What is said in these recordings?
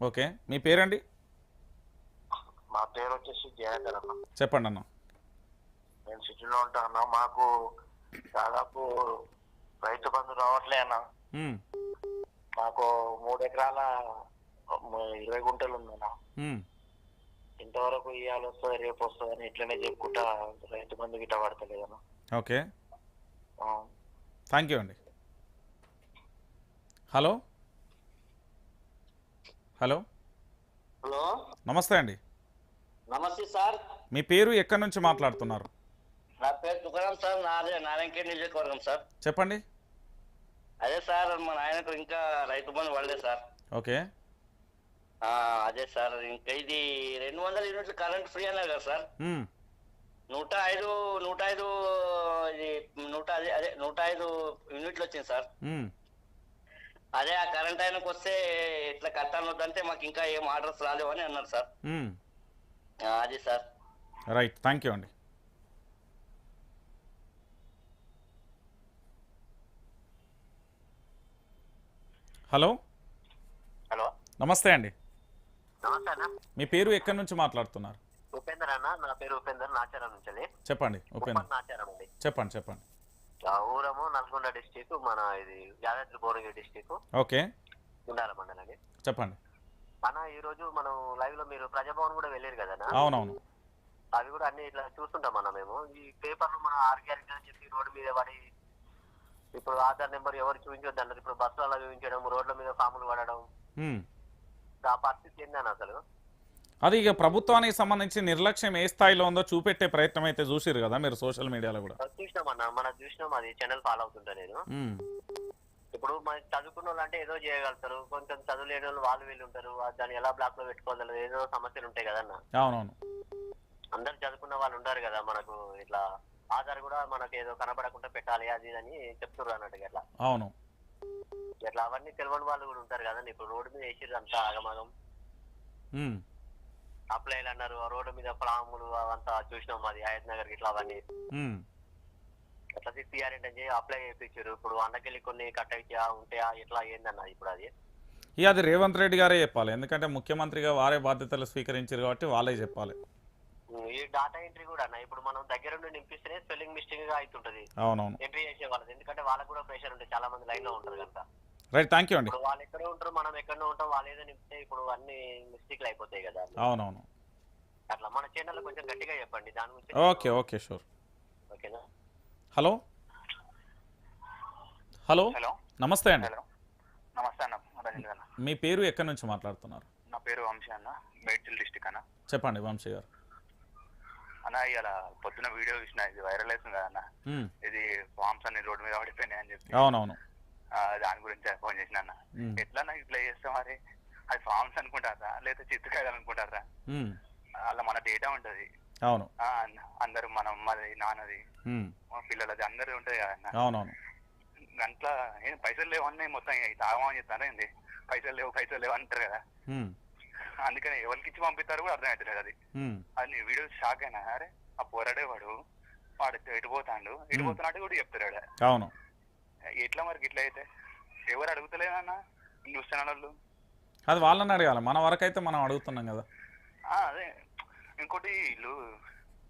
Okay. మీ పేరండి? మా పేరు వచ్చేసి జయాకర్ అన్న. చెప్పండి అన్న. నేను సిటీలో ఉంటా అన్న. మాకు దాదాపు రైతు బంధు రావట్లే అన్న. మాకు మూడు ఎకరాల ఇరవై గుంటలు ఉందన్న. ఇంతవరకు ఇవాళ వస్తుంది రేపు వస్తుంది అని ఇట్లనే చెప్పుకుంటా రైతు బంధు గిట్ట పడతలేదన్న ఓకే. థ్యాంక్ యూ అండి. హలో? హలో. హలో. నమస్తే అండి. నమస్తే సార్. మీ పేరు ఎక్కడి నుంచి మాట్లాడుతున్నారు? నా పేరు తుకారాం సార్ నాదే నారాయణఖేడ్ నియోజకవర్గం సార్. చెప్పండి. అదే సార్ మా నాయనకు ఇంకా రైతు బంధు పడలేదు సార్. ఓకే. అదే సార్ ఇంకా ఇది రెండు వందల యూనిట్లు కరెంట్ ఫ్రీ అన్నారు కదా సార్. నూట ఐదు నూట ఐదు ఇది నూట అదే అదే నూట ఐదు యూనిట్లు వచ్చింది సార్. అదే ఆ కరెంట్ ఆయనకు వస్తే ఇట్లా కట్టాలి వద్దంటే మాకు ఇంకా ఏం ఆర్డర్స్ రాలేవు అని అన్నారు సార్. ఆ, అది సార్. రైట్ థ్యాంక్ యూ అండి. హలో హలో నమస్తే అండి. మీ పేరు ఎక్కడి నుంచి మాట్లాడుతున్నారు? ఉపేందర్ అన్న. నా పేరు ఉపేందర్ నాచారం నుంచి చెప్పండి ఉపేంద్ర నాచారం అండి. చెప్పండి చెప్పండి. ఊరము నల్గొండ డిస్టిక్ మన ఇది యాదాద్రి భువనగిరి డిస్టిక్. ఓకే. ఉండాల మండలండి చెప్పండి. అన్న ఈ రోజు మనం లైవ్లో మీరు ప్రజాభవన్ కూడా వెళ్ళారు కదా? అవునవును. అవి కూడా అన్ని ఇట్లా చూస్తుంటాం అన్న మేము. ఈ పేపర్లు మన ఆర్గానిక్ అని చెప్పి రోడ్డు మీద పడి ఇప్పుడు ఆధార్ నెంబర్ ఎవరు చూపించొద్దు అన్నారు. ఇప్పుడు బస్సులలో చూపించడం రోడ్ల మీద ఫాములు పడడం. ఆ పరిస్థితి ఏందని అసలు? అది ఇక ప్రభుత్వానికి సంబంధించి నిర్లక్ష్యం ఏ స్థాయిలో ఉందో చూపెట్టే ప్రయత్నం అయితే చూసిరు కదా మీరు సోషల్ మీడియాలో కూడా. చూసినాం అన్న మనం చూసినాం అది ఛానల్ ఫాలో అవుతుంటా నేను. ఇప్పుడు మన చదువుకున్న వాళ్ళు అంటే ఏదో చేయగలుగుతారు కొంచెం చదువు లేని వాళ్ళు వాళ్ళు వీళ్ళు ఉంటారు దాన్ని ఎలా బ్లాక్లో పెట్టుకోవాలి ఏదో సమస్యలు ఉంటాయి కదన్న అవునవును. అందరు చదువుకున్న వాళ్ళు ఉంటారు కదా మనకు ఇట్లా ఆధార్ కూడా మనకు ఏదో కనబడకుండా పెట్టాలి అది అని చెప్తున్నారు అన్నట్టుగా ఇట్లా. అవును. ఇట్లా అవన్నీ తెలియని వాళ్ళు కూడా ఉంటారు కదండి ఇప్పుడు రోడ్డు మీద వేసిర్రు అంతా ఆగమాగం. అప్లైలు అన్నారు ఆ రోడ్డు మీద ఫాములు అవంతా చూసినాం అది హయత్ నగర్ ఇట్లా అవన్నీ. ఉమ్. ఎట్లా సిపిఆర్ ఏంటని అప్లై చేయించారు. ఇప్పుడు అన్నకెళ్ళి కొన్ని కట్టయితా ఉంటాయా ఇట్లా ఏందన్న ఇప్పుడు అది? ఇక అది రేవంత్ రెడ్డి గారే చెప్పాలి. ఎందుకంటే ముఖ్యమంత్రిగా వారే బాధ్యతలు స్వీకరించారు కాబట్టి వాళ్ళే చెప్పాలి. ఈ డాటా ఎంట్రీ కూడా అన్న ఇప్పుడు మనం దగ్గర నుండి నింపిస్తేనే స్పెల్లింగ్ మిస్టేక్గా అవుతుంటది. ఎంట్రీ చేసే వాళ్ళది. ఎందుకంటే వాళ్ళకి కూడా ప్రెషర్ ఉంటుంది. చాలా మంది లైన్లో ఉంటారు కనుక. రైట్ థ్యాంక్ యూ అండి. వాళ్ళు ఎక్కడో ఉంటారు మనం ఎక్కడో ఉంటాం వాళ్ళు ఏదో నింపితే ఇప్పుడు అన్ని మిస్టేక్లు అయిపోతాయి కదా అవునవును. అట్లా మన ఛానల్ కొంచెం గట్టిగా చెప్పండి దాని గురించి ఓకే ఓకే షూర్ ఓకేనా? హలో? హలో? హలో? నమస్తే అండి. హలో? నమస్తే అన్న మీ పేరు ఎక్కడి నుంచి మాట్లాడుతున్నారు? నా పేరు వంశీ అన్న మేడ్చల్ డిస్టిక్ అన్న. చెప్పండి వంశీ గారు. అన్న ఇవాళ పొద్దున వీడియో చూసిన ఇది వైరల్ అవుతుంది కదా అన్న. ఇది ఫామ్స్ అన్ని రోడ్డు మీద పడిపోయినాయి అని చెప్పి. అవునవును. దాని గురించి ఫోన్ చేసిన అన్న. ఎట్లా నాకు ఇట్లా చేస్తాం మరి? అది ఫామ్స్ అనుకుంటారా? లేదా చిత్రకాయలు అనుకుంటారా. అలా మన డేటా ఉంటది. అవును. అందరు మన అమ్మది నాన్నది. మా పిల్లలది అందరి ఉంటది కదా అన్న. అవునవును. దాంట్లో ఏం పైసలు లేవు అన్నీ మొత్తం తాగమని చెప్తారా ఏంది? పైసలు లేవు పైసలు లేవు అంటారు కదా. అందుకని ఎవరికి ఇచ్చి పంపిస్తారు కూడా అర్థమవుతలేదు అది. ఉమ్. అది వీడియో షాక్ అయినా అరే ఆ పోరాడే వాడు ఎటు పోతాడు? ఎటు Hmm. పోతున్నాడు కూడా చెప్తాడు అవును. ఎట్లా మరి ఇట్లా అయితే? ఎవరు అడుగుతలేదన్న న్యూస్ ఛానల్ వాళ్ళు. అది వాళ్ళని అడగాలి. మన వరకైతే మనం అడుగుతున్నాం కదా. ఆ, అదే. ఇంకోటి వీళ్ళు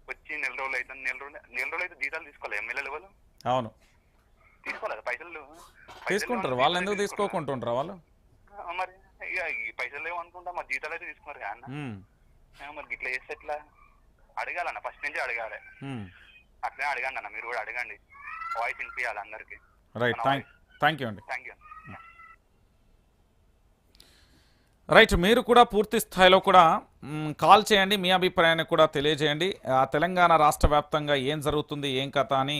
వచ్చి నెల రోజులు అయితే నెల రోజులు నెల రోజులు అయితే జీతాలు తీసుకోవాలి ఎమ్మెల్యేలు వాళ్ళు? అవును. తీసుకోలేదు పైసలు? పైసలు తీసుకుంటారు. వాళ్ళు ఎందుకు. తీసుకోకుంటుంటారు వాళ్ళు? ఆ, మరి ఇక ఈ పైసలు లేవు అనుకుంటా మరి జీతాలు అయితే తీసుకున్నారు కదా అన్న. ఉమ్. ఆ, మరి ఇట్లా చేస్తే ఎట్లా? అడగాలన్న. ఫస్ట్ నుంచి అడగాలి. ఉమ్. అట్లనే అడగండి అన్న. మీరు కూడా అడగండి. వాయిస్ వినిపించాలి అందరికి. రైట్ థ్యాంక్ థ్యాంక్ యూ అండి థ్యాంక్ యూ రైట్ మీరు కూడా పూర్తి స్థాయిలో కూడా కాల్ చేయండి మీ అభిప్రాయాన్ని కూడా తెలియజేయండి. ఆ తెలంగాణ రాష్ట్ర వ్యాప్తంగా ఏం జరుగుతుంది ఏం కథ అని.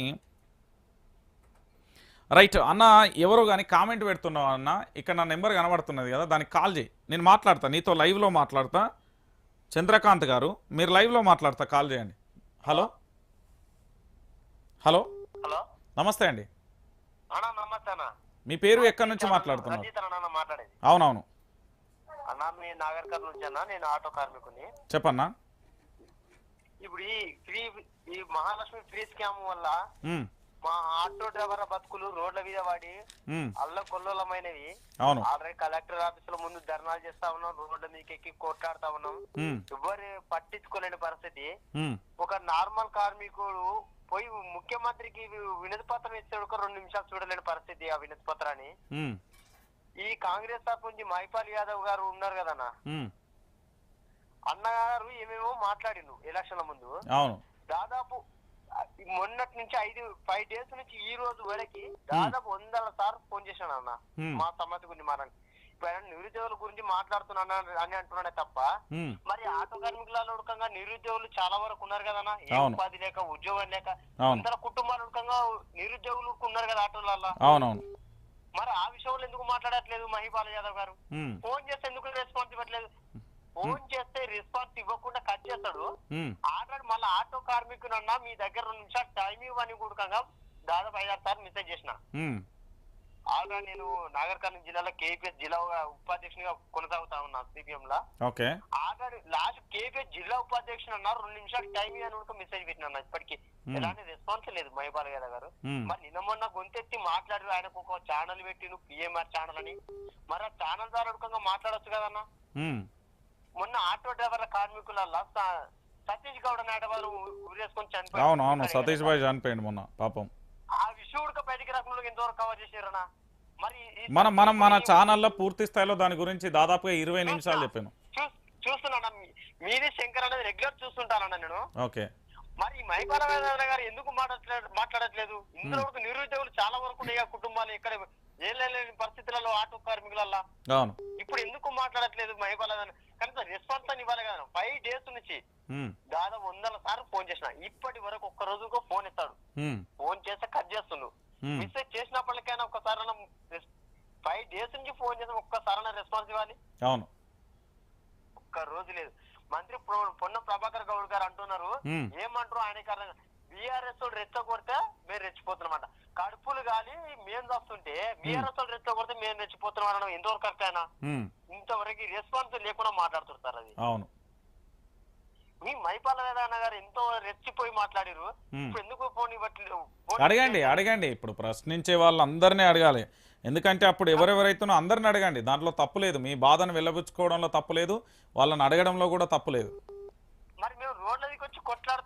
రైట్ అన్న ఎవరో కానీ కామెంట్ పెడుతున్నావు అన్న ఇక్కడ నా నెంబర్ కనబడుతున్నది కదా దానికి కాల్ చేయి. నేను మాట్లాడతా నీతో లైవ్లో మాట్లాడతా. చంద్రకాంత్ గారు మీరు లైవ్లో మాట్లాడతా కాల్ చేయండి. హలో హలో హలో నమస్తే అండి. మీ పేరు ఎక్కడి నుంచి మాట్లాడుతున్నారు? అవునవును. అన్న మీ నాగర్ కర్నూలు నుంచి అన్న నేను ఆటో కార్మికుని. చెప్పన్నా. ఇప్పుడు ఈ ఫ్రీ ఈ మహాలక్ష్మి ఫ్రీ స్కామ్ వల్ల మ్, ఆటో డ్రైవర్ బతుకులు రోడ్ల మీద పడి ఉమ్, అల్ల కొల్లోలమైనవి. అవును. ఆల్రెడీ కలెక్టర్ ఆఫీస్లో ముందు ధర్నాలు చేస్తా ఉన్నాం రోడ్ల మీదకి ఎక్కి కొట్లాడుతా ఉన్నాం. ఎవరు పట్టించుకోలేని పరిస్థితి. ఒక నార్మల్ కార్మికుడు పోయి ముఖ్యమంత్రికి వినతి పత్రం ఒక రెండు నిమిషాలు చూడలేని పరిస్థితి ఆ వినతి పత్రాన్ని. ఈ కాంగ్రెస్ తరపు నుంచి మైపాల్ యాదవ్ గారు ఉన్నారు కదన్నా ఉమ్, అన్న గారు ఏమేమో మాట్లాడిండు ఎలక్షన్ల ముందు. దాదాపు మొన్నటి నుంచి ఐదు ఫైవ్ డేస్ నుంచి ఈ రోజు వరకు దాదాపు వందల సార్లు ఫోన్ చేశాను అన్న. మా సమస్య గురించి మాట్లాడి నిరుద్యోగుల గురించి మాట్లాడుతున్నాను అని అంటున్నాడే తప్ప మరి ఆటో కార్మికుల ఉడకంగా నిరుద్యోగులు చాలా వరకు ఉన్నారు ఏ అవును. ఉపాధి లేక ఉద్యోగం లేక. అందరు కుటుంబాలు ఉడకంగా నిరుద్యోగులు ఉన్నారు కదా ఆటోలలో అవునవును. మరి ఆ విషయంలో ఎందుకు మాట్లాడట్లేదు మహిపాల యాదవ్ గారు? ఫోన్ చేస్తే ఎందుకు రెస్పాన్స్ ఇవ్వట్లేదు? ఫోన్ చేస్తే రెస్పాన్స్ ఇవ్వకుండా కట్ చేస్తాడు. ఆల్రెడీ మళ్ళీ ఆటో కార్మికునన్నా మీ దగ్గర రెండు నిమిషాలు టైం ఇవ్వని కూడకంగా దాదాపు ఐదారు సార్లు మెసేజ్ చేసిన. ఆల్రెడీ నేను నాగర్ కర్నూలు జిల్లాలో కేపీఎస్ జిల్లా ఉపాధ్యక్షునిగా కొనసాగుతా ఉన్నా సిపిఎం లా ఓకే. ఆల్రెడీ లాస్ట్ కేపీఎస్ జిల్లా ఉపాధ్యక్షుడు అన్నారు రెండు నిమిషాలు టైం కూడా మెసేజ్ పెట్టినా ఇప్పటికీ. ఎలాంటి రెస్పాన్స్ లేదు మహిపాల్ యాదవ్ గారు ఉమ్, మరి నిన్న మొన్న గొంతెత్తి మాట్లాడి ఆయనకు ఒక ఛానల్ పెట్టిను పిఎంఆర్ ఛానల్ అని. మరి ఆ ఛానల్ ద్వారా ఉడకంగా మాట్లాడొచ్చు కదన్నా? మొన్న ఆటో డ్రైవర్ల కార్మికుల సతీష్ గౌడ నాయుడు వారు ఉరేసుకొని అవును అవును చనిపోయారు సతీష్ భాయ్ చనిపోయింది మొన్న పాపం. ఆ విషయం ఉడక బయటికి రాకుండా ఎంతవరకు కవర్ ఈ- మనం మనం మన ఛానల్లో పూర్తి స్థాయిలో దాని గురించి దాదాపుగా ఇరవై నిమిషాలు చెప్పాను చూస్తున్నానా మీది శంకర్ అనేది రెగ్యులర్ చూస్తుంటానన్నా నేను. ఓకే. మరి గారు ఎందుకు మాట్లాడట్లేదు మాట్లాడట్లేదు? ఇందులో వరకు నిరుద్యోగులు చాలా వరకు ఉన్నాయి కుటుంబాలు ఇక్కడ పరిస్థితులలో ఆటో కార్మికులల్లా. ఇప్పుడు ఎందుకు మాట్లాడట్లేదు మహిపాల వేదన కనీసం రెస్పాన్స్ అని ఇవ్వాలి కదా. ఫైవ్ డేస్ నుంచి దాదాపు వందల సార్లు ఫోన్ చేసిన. ఇప్పటి వరకు ఒక్క రోజుకో ఫోన్ ఇస్తాడు. ఫోన్ చేస్తే కట్ చేస్తుండు. మెసేజ్ చేసినప్పటికైనా ఒక్కసారి ఫైవ్ డేస్ నుంచి ఫోన్ చేసి ఒక్కసారైనా రెస్పాన్స్ ఇవ్వాలి? అవును. ఒక్క రోజు లేదు. మంత్రి పొన్న ప్రభాకర్ గౌడ్ గారు అంటున్నారు. ఏమంటారు ఆయన కారణంగా? బీఆర్ఎస్ వాళ్ళు రెచ్చ కొడితే మేము రెచ్చిపోతున్నామాట. కడుపులు గాలి మేము వస్తుంటే బీఆర్ఎస్ వాళ్ళు రెచ్చ కొడితే మేము రెచ్చిపోతున్నాం అనడం ఎంతవరకు కరెక్ట్ అయినా? ఇంతవరకు రెస్పాన్స్ లేకుండా మాట్లాడుతుంటారు అది. అవును. మీ మైపాల వేదాన్న గారు ఎంతో రెచ్చిపోయి మాట్లాడిరు. ఇప్పుడు ఎందుకు ఫోన్ ఇవ్వట్లేదు అడగండి అడగండి. ఇప్పుడు ప్రశ్నించే వాళ్ళందరినీ అడగాలి. ఎందుకంటే అప్పుడు ఎవరెవరైతున్నో అందరిని అడగండి. దాంట్లో తప్పు లేదు. మీ బాధను వెళ్ళబుచ్చుకోవడంలో తప్పు లేదు. వాళ్ళని అడగడంలో కూడా తప్పు లేదు. మరి మేము రోడ్లకి వచ్చి కొట్లాడుతా